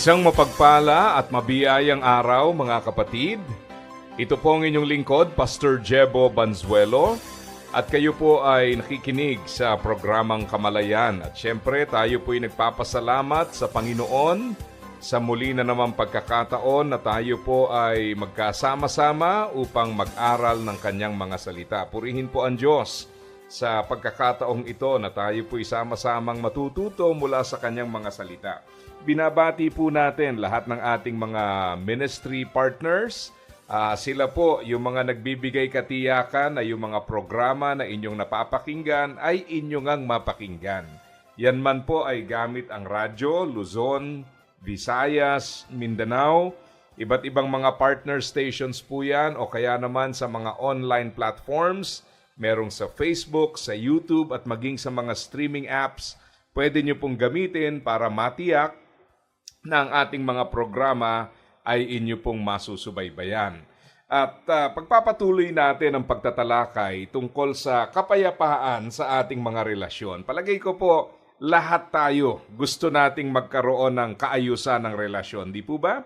Isang mapagpala at mabiyayang araw mga kapatid. Ito po ang inyong lingkod, Pastor Jebo Banzuelo. At kayo po ay nakikinig sa programang Kamalayan. At syempre tayo po ay nagpapasalamat sa Panginoon sa muli na naman pagkakataon na tayo po ay magkasama-sama upang mag-aral ng kanyang mga salita. Purihin po ang Diyos sa pagkakataong ito na tayo po sama-samang matututo mula sa kanyang mga salita. Binabati po natin lahat ng ating mga ministry partners. Ah, sila po, yung mga nagbibigay katiyakan na yung mga programa na inyong napapakinggan ay inyong ang mapakinggan. Yan man po ay gamit ang radyo, Luzon, Visayas, Mindanao, iba't ibang mga partner stations po yan o kaya naman sa mga online platforms, merong sa Facebook, sa YouTube at maging sa mga streaming apps, pwede nyo pong gamitin para matiyak na ang ating mga programa ay inyo pong masusubaybayan. At ah, pagpapatuloy natin ang pagtatalakay tungkol sa kapayapaan sa ating mga relasyon. Palagay ko po, lahat tayo gusto nating magkaroon ng kaayusan ng relasyon, di po ba?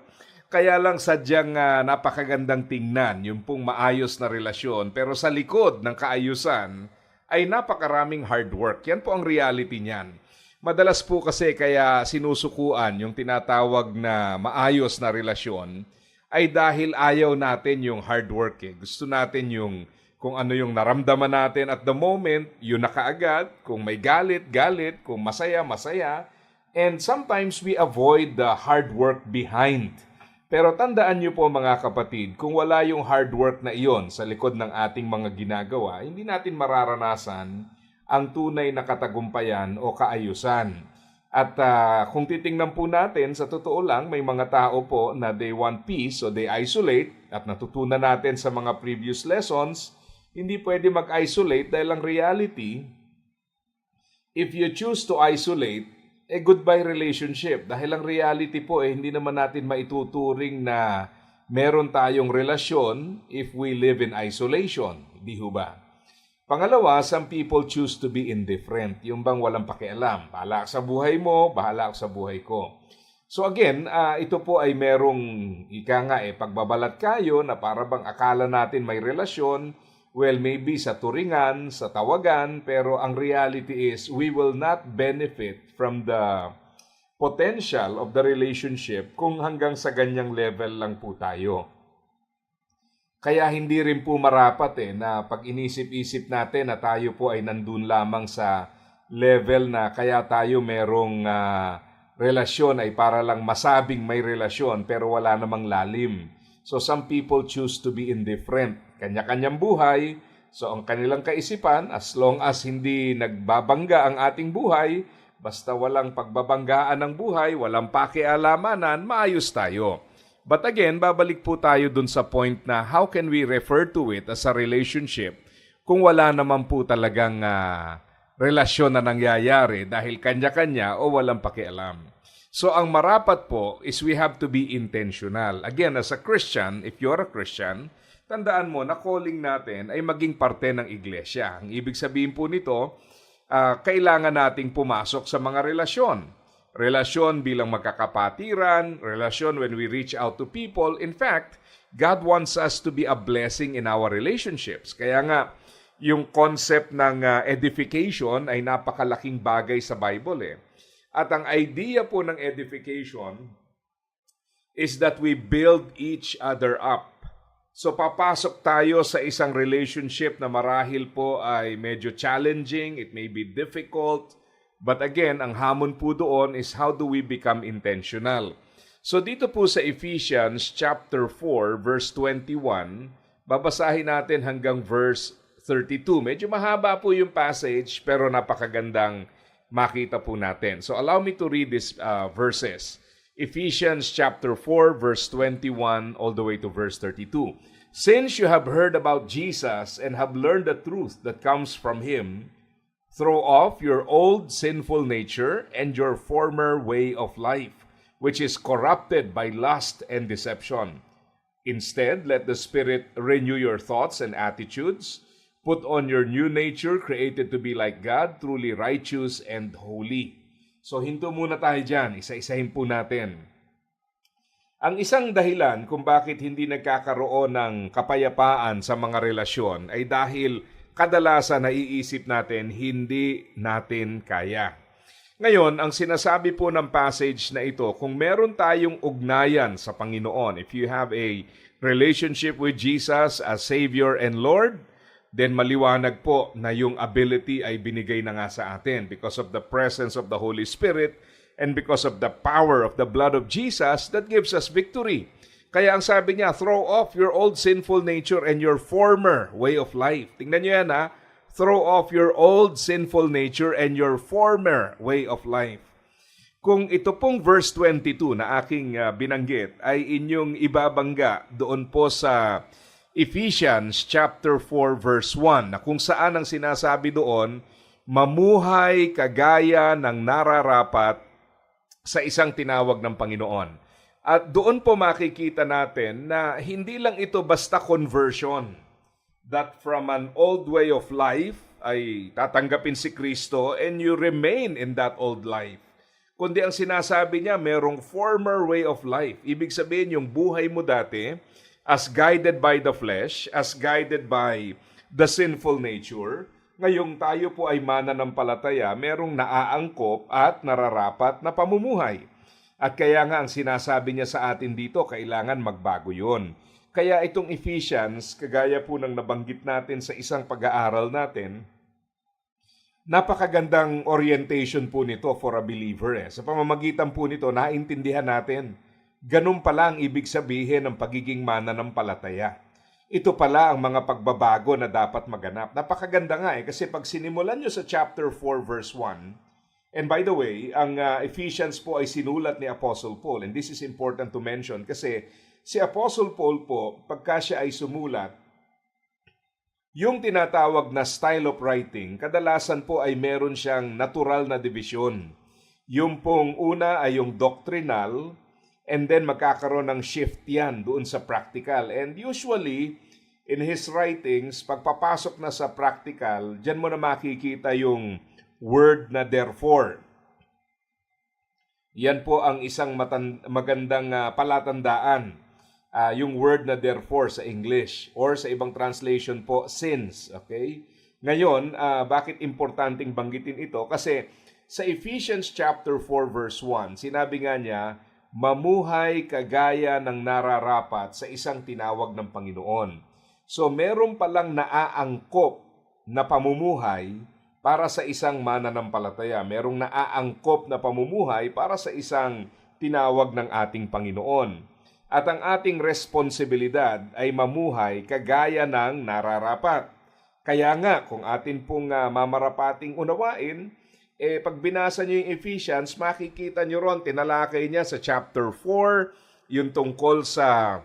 Kaya lang sadyang ah, napakagandang tingnan yung pong maayos na relasyon pero sa likod ng kaayusan ay napakaraming hard work. Yan po ang reality niyan. Madalas po kasi kaya sinusukuan yung tinatawag na maayos na relasyon ay dahil ayaw natin yung hard work eh. Gusto natin yung kung ano yung naramdaman natin at the moment, yun na kaagad. Kung may galit, galit. Kung masaya, masaya. And sometimes we avoid the hard work behind. Pero tandaan niyo po mga kapatid, kung wala yung hard work na iyon sa likod ng ating mga ginagawa, hindi natin mararanasan ang tunay na katagumpayan o kaayusan. At ah, kung titingnan po natin, sa totoo lang, may mga tao po na they want peace so they isolate at natutunan natin sa mga previous lessons, hindi pwede mag-isolate dahil ang reality, if you choose to isolate, eh goodbye relationship. Dahil ang reality po eh hindi naman natin maituturing na meron tayong relasyon if we live in isolation. Di ho ba? Pangalawa, some people choose to be indifferent. Yung bang walang pakialam. Bahala sa buhay mo, bahala sa buhay ko. So again, ah, ito po ay merong, ika nga eh, pagbabalat kayo na para bang akala natin may relasyon, well, maybe sa turingan, sa tawagan, pero ang reality is we will not benefit from the potential of the relationship kung hanggang sa ganyang level lang po tayo. Kaya hindi rin po marapat eh na pag inisip-isip natin na tayo po ay nandun lamang sa level na kaya tayo merong ah, relasyon ay para lang masabing may relasyon pero wala namang lalim. So some people choose to be indifferent. Kanya-kanyang buhay. So ang kanilang kaisipan, as long as hindi nagbabangga ang ating buhay, basta walang pagbabanggaan ng buhay, walang pakialamanan, maayos tayo. But again, babalik po tayo dun sa point na how can we refer to it as a relationship kung wala naman po talagang ah, relasyon na nangyayari dahil kanya-kanya o walang pakialam. So ang marapat po is we have to be intentional. Again, as a Christian, if you're a Christian, tandaan mo na calling natin ay maging parte ng iglesia. Ang ibig sabihin po nito, ah, kailangan nating pumasok sa mga relasyon relasyon bilang magkakapatiran, relasyon when we reach out to people. In fact, God wants us to be a blessing in our relationships. Kaya nga, yung concept ng uh, edification ay napakalaking bagay sa Bible eh. At ang idea po ng edification is that we build each other up. So papasok tayo sa isang relationship na marahil po ay medyo challenging, it may be difficult, But again, ang hamon po doon is how do we become intentional? So dito po sa Ephesians chapter 4 verse 21, babasahin natin hanggang verse 32. Medyo mahaba po yung passage pero napakagandang makita po natin. So allow me to read these uh, verses. Ephesians chapter 4 verse 21 all the way to verse 32. Since you have heard about Jesus and have learned the truth that comes from him, throw off your old sinful nature and your former way of life, which is corrupted by lust and deception. Instead, let the Spirit renew your thoughts and attitudes. Put on your new nature, created to be like God, truly righteous and holy. So, hinto muna tayo dyan. Isa-isahin po natin. Ang isang dahilan kung bakit hindi nagkakaroon ng kapayapaan sa mga relasyon ay dahil kadalasan naiisip natin hindi natin kaya. Ngayon, ang sinasabi po ng passage na ito, kung meron tayong ugnayan sa Panginoon, if you have a relationship with Jesus as Savior and Lord, then maliwanag po na yung ability ay binigay na nga sa atin because of the presence of the Holy Spirit and because of the power of the blood of Jesus that gives us victory. Kaya ang sabi niya, throw off your old sinful nature and your former way of life. Tingnan niyo yan ha. Throw off your old sinful nature and your former way of life. Kung ito pong verse 22 na aking uh, binanggit ay inyong ibabangga doon po sa Ephesians chapter 4 verse 1 na kung saan ang sinasabi doon, mamuhay kagaya ng nararapat sa isang tinawag ng Panginoon. At doon po makikita natin na hindi lang ito basta conversion that from an old way of life ay tatanggapin si Kristo and you remain in that old life. Kundi ang sinasabi niya, merong former way of life. Ibig sabihin, yung buhay mo dati, as guided by the flesh, as guided by the sinful nature, ngayong tayo po ay mananampalataya, merong naaangkop at nararapat na pamumuhay. At kaya nga ang sinasabi niya sa atin dito, kailangan magbago yon. Kaya itong Ephesians, kagaya po ng nabanggit natin sa isang pag-aaral natin, napakagandang orientation po nito for a believer. Eh. Sa pamamagitan po nito, naintindihan natin, ganun pala ang ibig sabihin ng pagiging mananampalataya. Ito pala ang mga pagbabago na dapat maganap. Napakaganda nga eh, kasi pag sinimulan nyo sa chapter 4 verse 1, and by the way, ang uh, Ephesians po ay sinulat ni Apostle Paul, and this is important to mention kasi si Apostle Paul po, pagka siya ay sumulat, yung tinatawag na style of writing, kadalasan po ay meron siyang natural na division. Yung pong una ay yung doctrinal, and then magkakaroon ng shift yan doon sa practical. And usually, in his writings, pagpapasok na sa practical, dyan mo na makikita yung word na therefore. Yan po ang isang matan- magandang uh, palatandaan uh, yung word na therefore sa English or sa ibang translation po since, okay? Ngayon, uh, bakit importanteng banggitin ito? Kasi sa Ephesians chapter 4 verse 1, sinabi nga niya, mamuhay kagaya ng nararapat sa isang tinawag ng Panginoon. So meron palang naaangkop na pamumuhay para sa isang mananampalataya. Merong naaangkop na pamumuhay para sa isang tinawag ng ating Panginoon. At ang ating responsibilidad ay mamuhay kagaya ng nararapat. Kaya nga, kung atin pong uh, mamarapating unawain, eh, pag binasa niyo yung Ephesians, makikita niyo ron, tinalakay niya sa chapter 4, yung tungkol sa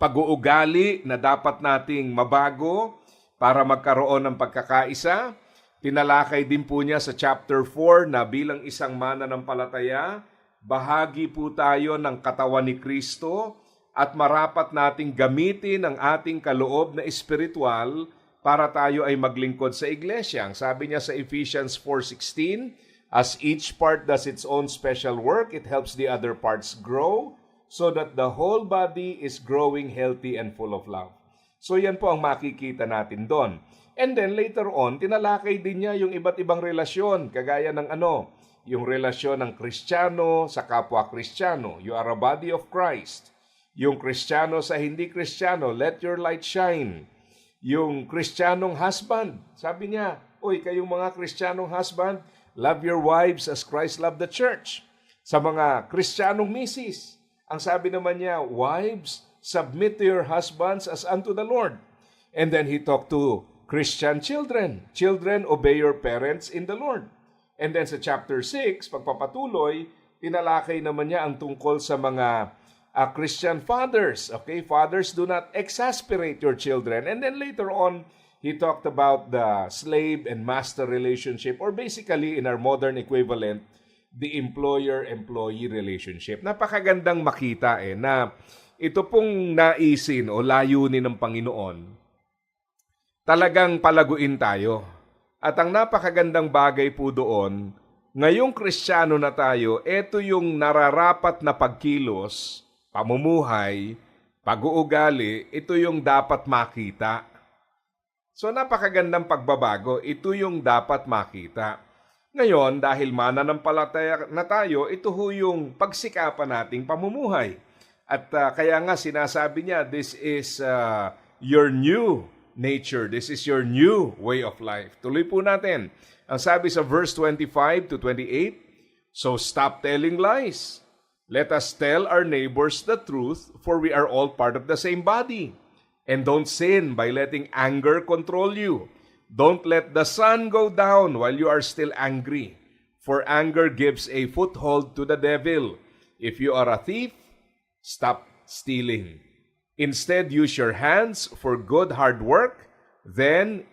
pag-uugali na dapat nating mabago para magkaroon ng pagkakaisa. Tinalakay din po niya sa chapter 4 na bilang isang mananampalataya, bahagi po tayo ng katawan ni Kristo at marapat nating gamitin ang ating kaloob na espiritual para tayo ay maglingkod sa iglesia. Ang sabi niya sa Ephesians 4.16, As each part does its own special work, it helps the other parts grow so that the whole body is growing healthy and full of love. So yan po ang makikita natin doon. And then later on, tinalakay din niya yung iba't ibang relasyon, kagaya ng ano, yung relasyon ng Kristiyano sa kapwa Kristiyano. You are a body of Christ. Yung Kristiyano sa hindi Kristiyano, let your light shine. Yung Kristiyanong husband, sabi niya, Uy, kayong mga Kristiyanong husband, love your wives as Christ loved the church. Sa mga Kristiyanong misis, ang sabi naman niya, Wives, submit to your husbands as unto the Lord. And then he talked to Christian children. Children, obey your parents in the Lord. And then sa chapter 6, pagpapatuloy, tinalakay naman niya ang tungkol sa mga uh, Christian fathers. Okay, fathers do not exasperate your children. And then later on, he talked about the slave and master relationship or basically in our modern equivalent, the employer-employee relationship. Napakagandang makita eh na ito pong naisin o layunin ng Panginoon, talagang palaguin tayo. At ang napakagandang bagay po doon, ngayong Kristiyano na tayo, ito yung nararapat na pagkilos, pamumuhay, pag-uugali, ito yung dapat makita. So napakagandang pagbabago, ito yung dapat makita. Ngayon, dahil mananampalataya na tayo, ito ho yung pagsikapan nating pamumuhay. At uh, kaya nga sinasabi niya, this is uh, your new nature. This is your new way of life. Tuloy po natin. Ang sabi sa verse 25 to 28, So stop telling lies. Let us tell our neighbors the truth, for we are all part of the same body. And don't sin by letting anger control you. Don't let the sun go down while you are still angry, for anger gives a foothold to the devil. If you are a thief, stop stealing. Instead, use your hands for good hard work, then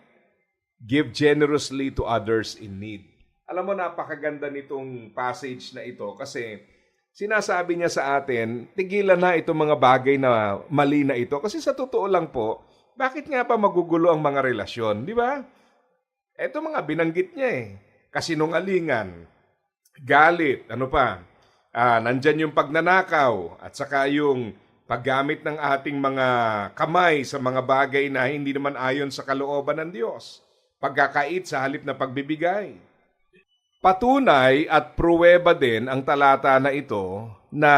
give generously to others in need. Alam mo, napakaganda nitong passage na ito kasi sinasabi niya sa atin, tigilan na itong mga bagay na mali na ito. Kasi sa totoo lang po, bakit nga pa magugulo ang mga relasyon, di ba? Ito mga binanggit niya eh. Kasinungalingan, galit, ano pa, ah, nandyan yung pagnanakaw, at saka yung paggamit ng ating mga kamay sa mga bagay na hindi naman ayon sa kalooban ng Diyos. Pagkakait sa halip na pagbibigay. Patunay at pruweba din ang talata na ito na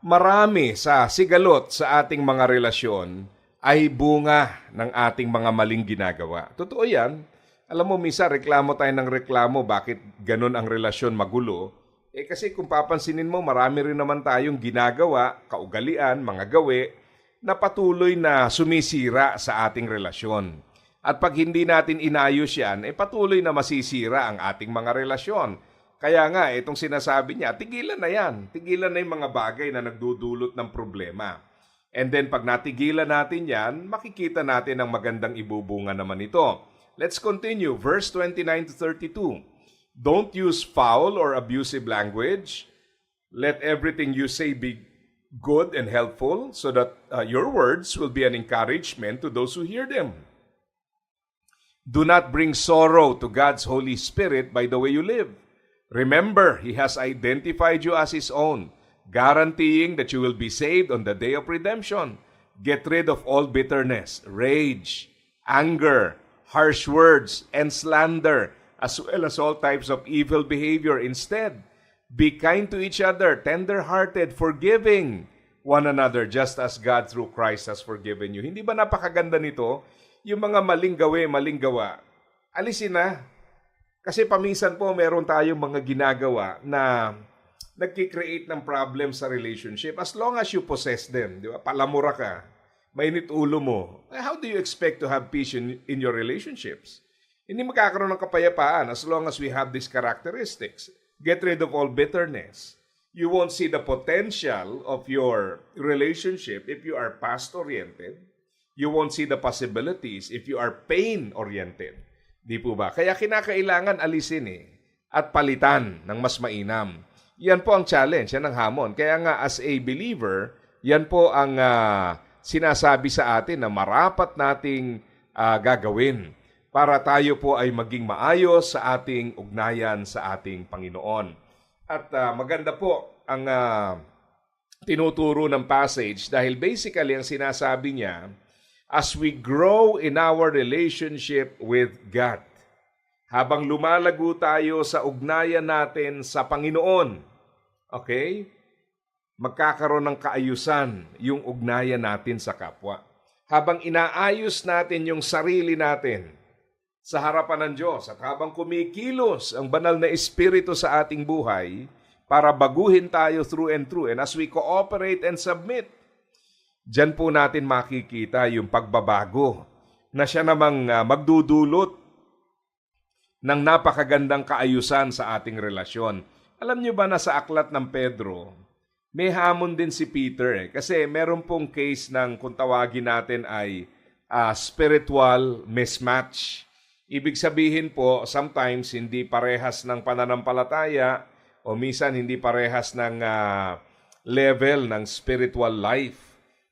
marami sa sigalot sa ating mga relasyon ay bunga ng ating mga maling ginagawa. Totoo yan. Alam mo, misa reklamo tayo ng reklamo bakit ganun ang relasyon magulo. Eh kasi kung papansinin mo, marami rin naman tayong ginagawa, kaugalian, mga gawi, na patuloy na sumisira sa ating relasyon. At pag hindi natin inayos yan, eh patuloy na masisira ang ating mga relasyon. Kaya nga, itong sinasabi niya, tigilan na yan. Tigilan na yung mga bagay na nagdudulot ng problema. And then pag natigilan natin yan, makikita natin ang magandang ibubunga naman ito. Let's continue. Verse 29 to 32. Don't use foul or abusive language. Let everything you say be good and helpful so that uh, your words will be an encouragement to those who hear them. Do not bring sorrow to God's Holy Spirit by the way you live. Remember, He has identified you as His own, guaranteeing that you will be saved on the day of redemption. Get rid of all bitterness, rage, anger, harsh words, and slander, as well as all types of evil behavior. Instead, be kind to each other, tender hearted, forgiving one another, just as God through Christ has forgiven you. Hindi ba napakaganda nito? Yung mga maling gawi, maling gawa, alisin na. Kasi paminsan po meron tayong mga ginagawa na nagki-create ng problem sa relationship as long as you possess them. Di ba? Palamura ka, mainit ulo mo. Eh, How do you expect to have peace in, in your relationships? Hindi magkakaroon ng kapayapaan as long as we have these characteristics. Get rid of all bitterness. You won't see the potential of your relationship if you are past-oriented. You won't see the possibilities if you are pain-oriented. Di po ba? Kaya kinakailangan alisin eh at palitan ng mas mainam. Yan po ang challenge, yan ang hamon. Kaya nga as a believer, yan po ang ah, sinasabi sa atin na marapat nating ah, gagawin para tayo po ay maging maayos sa ating ugnayan sa ating Panginoon. At ah, maganda po ang ah, tinuturo ng passage dahil basically ang sinasabi niya, as we grow in our relationship with God, habang lumalago tayo sa ugnayan natin sa Panginoon, okay? Magkakaroon ng kaayusan yung ugnayan natin sa kapwa. Habang inaayos natin yung sarili natin sa harapan ng Diyos at habang kumikilos ang banal na espiritu sa ating buhay para baguhin tayo through and through and as we cooperate and submit, Diyan po natin makikita yung pagbabago na siya namang ah, magdudulot ng napakagandang kaayusan sa ating relasyon. Alam niyo ba na sa aklat ng Pedro, may hamon din si Peter eh. Kasi meron pong case ng kung tawagin natin ay ah, spiritual mismatch. Ibig sabihin po, sometimes hindi parehas ng pananampalataya o minsan hindi parehas ng ah, level ng spiritual life.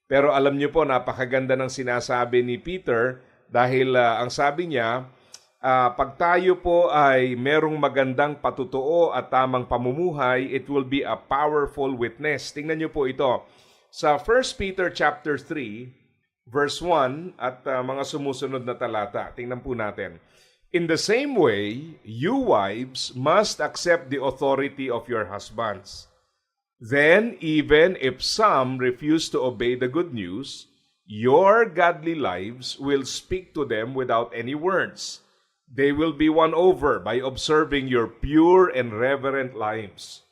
Pero alam niyo po, napakaganda ng sinasabi ni Peter dahil ah, ang sabi niya, ah, pag tayo po ay merong magandang patutuo at tamang pamumuhay, it will be a powerful witness. Tingnan niyo po ito. Sa 1 Peter chapter 3, verse 1 at ah, mga sumusunod na talata. Tingnan po natin. In the same way, you wives must accept the authority of your husbands. Then, even if some refuse to obey the good news, your godly lives will speak to them without any words. They will be won over by observing your pure and reverent lives.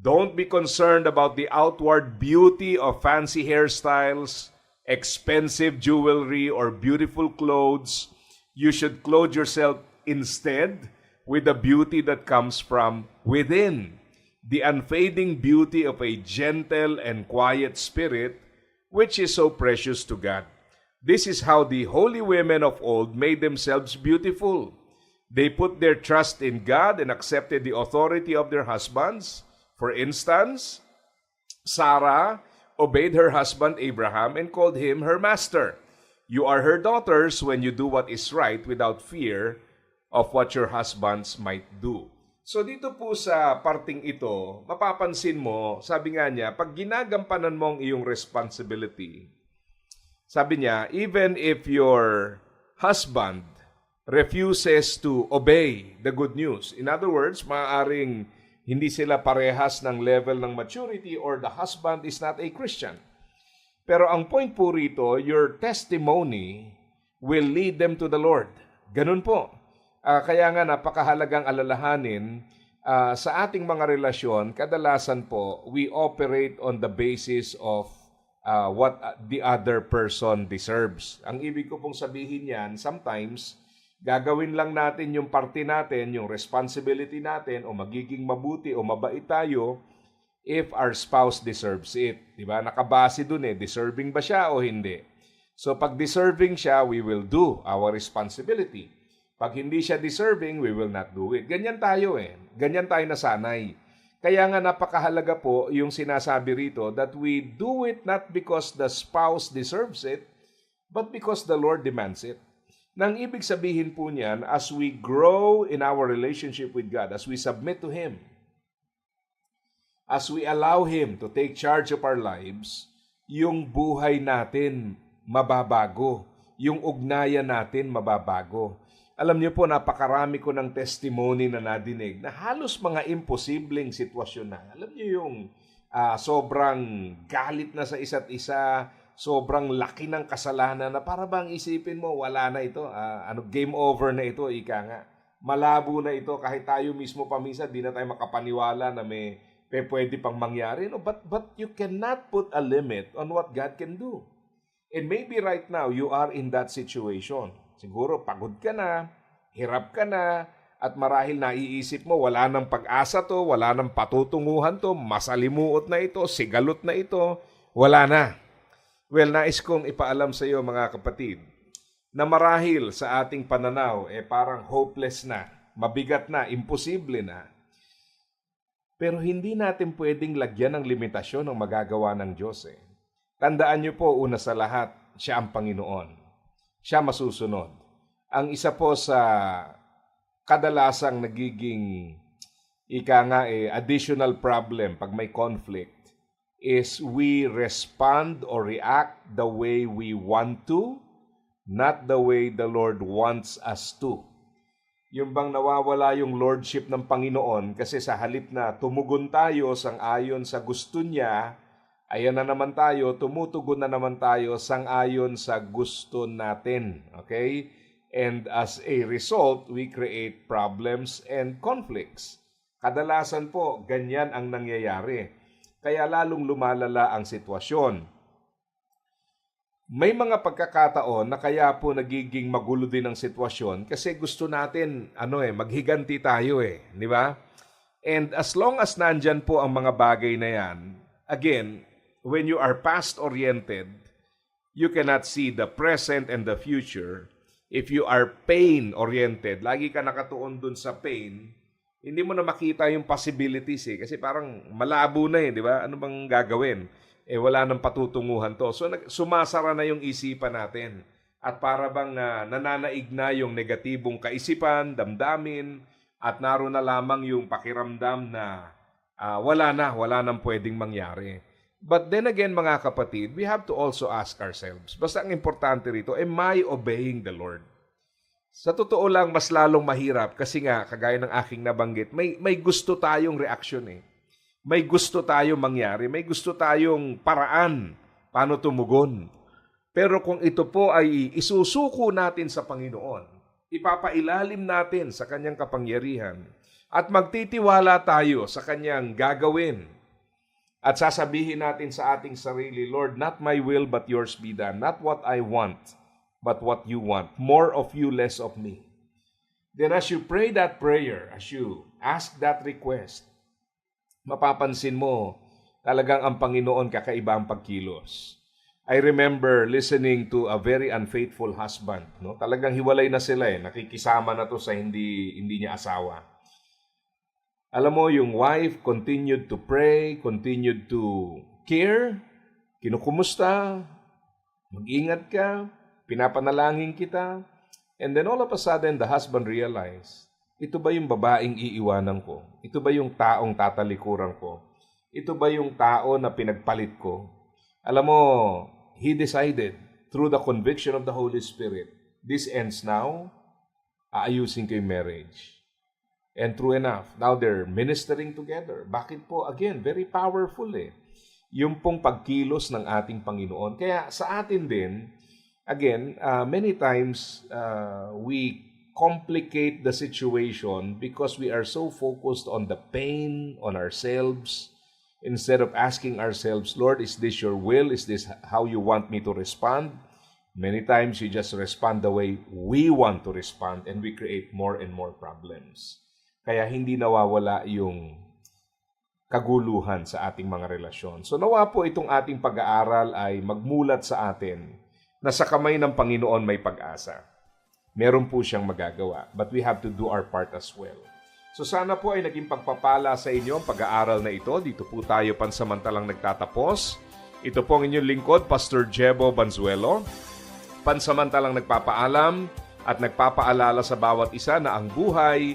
Don't be concerned about the outward beauty of fancy hairstyles, expensive jewelry, or beautiful clothes. You should clothe yourself instead with the beauty that comes from within, the unfading beauty of a gentle and quiet spirit, which is so precious to God. This is how the holy women of old made themselves beautiful. They put their trust in God and accepted the authority of their husbands. For instance, Sarah obeyed her husband Abraham and called him her master. You are her daughters when you do what is right without fear of what your husbands might do. So dito po sa parting ito, mapapansin mo, sabi nga niya, pag ginagampanan mo ang iyong responsibility, sabi niya, even if your husband refuses to obey the good news. In other words, maaaring hindi sila parehas ng level ng maturity or the husband is not a Christian. Pero ang point po rito, your testimony will lead them to the Lord. Ganun po. Ah, kaya nga napakahalagang alalahanin ah, sa ating mga relasyon, kadalasan po, we operate on the basis of ah, what the other person deserves. Ang ibig ko pong sabihin yan, sometimes, gagawin lang natin yung parte natin, yung responsibility natin, o magiging mabuti o mabait tayo, if our spouse deserves it. Di ba? Nakabase dun eh, deserving ba siya o hindi? So pag deserving siya, we will do our responsibility. Pag hindi siya deserving, we will not do it. Ganyan tayo eh. Ganyan tayo nasanay. Kaya nga napakahalaga po yung sinasabi rito that we do it not because the spouse deserves it, but because the Lord demands it. Nang ibig sabihin po niyan, as we grow in our relationship with God, as we submit to Him, as we allow Him to take charge of our lives, yung buhay natin mababago. Yung ugnayan natin mababago. Alam niyo po, napakarami ko ng testimony na nadinig na halos mga imposibleng sitwasyon na. Alam niyo yung ah, sobrang galit na sa isa't isa, sobrang laki ng kasalanan na para bang isipin mo, wala na ito, ah, ano, game over na ito, ika nga. Malabo na ito, kahit tayo mismo pamisa, di na tayo makapaniwala na may, may pwede pang mangyari. No? But, but you cannot put a limit on what God can do. And maybe right now, you are in that situation. Siguro pagod ka na, hirap ka na, at marahil naiisip mo, wala nang pag-asa to, wala nang patutunguhan to, masalimuot na ito, sigalot na ito, wala na. Well, nais kong ipaalam sa iyo mga kapatid, na marahil sa ating pananaw, eh parang hopeless na, mabigat na, imposible na. Pero hindi natin pwedeng lagyan ng limitasyon ang magagawa ng Diyos eh. Tandaan niyo po, una sa lahat, siya ang Panginoon. Siya masusunod. Ang isa po sa kadalasang nagiging ika nga eh, additional problem pag may conflict is we respond or react the way we want to, not the way the Lord wants us to. Yung bang nawawala yung lordship ng Panginoon kasi sa halip na tumugon tayo sang ayon sa gusto niya, ayan na naman tayo, tumutugon na naman tayo sang ayon sa gusto natin. Okay? And as a result, we create problems and conflicts. Kadalasan po, ganyan ang nangyayari. Kaya lalong lumalala ang sitwasyon. May mga pagkakataon na kaya po nagiging magulo din ang sitwasyon kasi gusto natin ano eh maghiganti tayo eh, di ba? And as long as nandyan po ang mga bagay na yan, again, when you are past-oriented, you cannot see the present and the future. If you are pain-oriented, lagi ka nakatuon dun sa pain, hindi mo na makita yung possibilities eh. Kasi parang malabo na eh, di ba? Ano bang gagawin? Eh wala nang patutunguhan to. So nag- sumasara na yung isipan natin. At para bang ah, nananaig na yung negatibong kaisipan, damdamin, at naroon na lamang yung pakiramdam na ah, wala na, wala nang pwedeng mangyari. But then again, mga kapatid, we have to also ask ourselves, basta ang importante rito, am I obeying the Lord? Sa totoo lang, mas lalong mahirap kasi nga, kagaya ng aking nabanggit, may, may gusto tayong reaksyon eh. May gusto tayong mangyari, may gusto tayong paraan paano tumugon. Pero kung ito po ay isusuko natin sa Panginoon, ipapailalim natin sa kanyang kapangyarihan at magtitiwala tayo sa kanyang gagawin. At sasabihin natin sa ating sarili, Lord, not my will but yours be done. Not what I want, but what you want. More of you, less of me. Then as you pray that prayer, as you ask that request, mapapansin mo talagang ang Panginoon kakaiba ang pagkilos. I remember listening to a very unfaithful husband. No? Talagang hiwalay na sila eh. Nakikisama na to sa hindi, hindi niya asawa. Alam mo, yung wife continued to pray, continued to care, kinukumusta, mag-ingat ka, pinapanalangin kita. And then all of a sudden, the husband realized, ito ba yung babaeng iiwanan ko? Ito ba yung taong tatalikuran ko? Ito ba yung tao na pinagpalit ko? Alam mo, he decided through the conviction of the Holy Spirit, this ends now, aayusin ko yung marriage. And true enough, now they're ministering together. Bakit po? Again, very powerful eh. Yung pong pagkilos ng ating Panginoon. Kaya sa atin din, again, uh, many times uh, we complicate the situation because we are so focused on the pain, on ourselves, instead of asking ourselves, Lord, is this your will? Is this how you want me to respond? Many times you just respond the way we want to respond and we create more and more problems. Kaya hindi nawawala yung kaguluhan sa ating mga relasyon. So nawa po itong ating pag-aaral ay magmulat sa atin na sa kamay ng Panginoon may pag-asa. Meron po siyang magagawa, but we have to do our part as well. So sana po ay naging pagpapala sa inyo ang pag-aaral na ito. Dito po tayo pansamantalang nagtatapos. Ito po ang inyong lingkod, Pastor Jebo Banzuelo. Pansamantalang nagpapaalam at nagpapaalala sa bawat isa na ang buhay